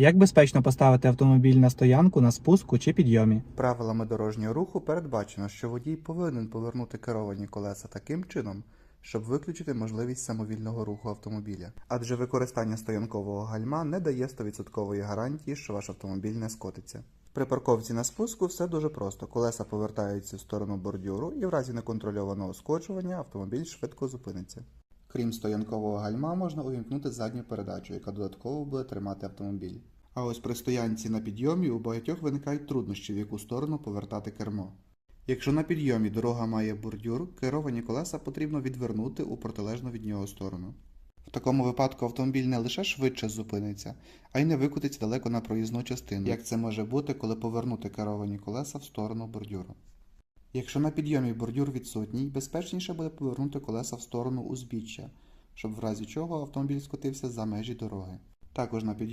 Як безпечно поставити автомобіль на стоянку на спуску чи підйомі? Правилами дорожнього руху передбачено, що водій повинен повернути керовані колеса таким чином, щоб виключити можливість самовільного руху автомобіля. Адже використання стоянкового гальма не дає 100% гарантії, що ваш автомобіль не скотиться. При парковці на спуску все дуже просто. Колеса повертаються в сторону бордюру і в разі неконтрольованого скочування автомобіль швидко зупиниться. Крім стоянкового гальма, можна увімкнути задню передачу, яка додатково буде тримати автомобіль. А ось при стоянці на підйомі у багатьох виникають труднощі, в яку сторону повертати кермо. Якщо на підйомі дорога має бордюр, керовані колеса потрібно відвернути у протилежну від нього сторону. В такому випадку автомобіль не лише швидше зупиниться, а й не викотиться далеко на проїзну частину, як це може бути, коли повернути керовані колеса в сторону бордюру. Якщо на підйомі бордюр відсутній, безпечніше буде повернути колеса в сторону узбіччя, щоб в разі чого автомобіль скотився за межі дороги. Також на підйомі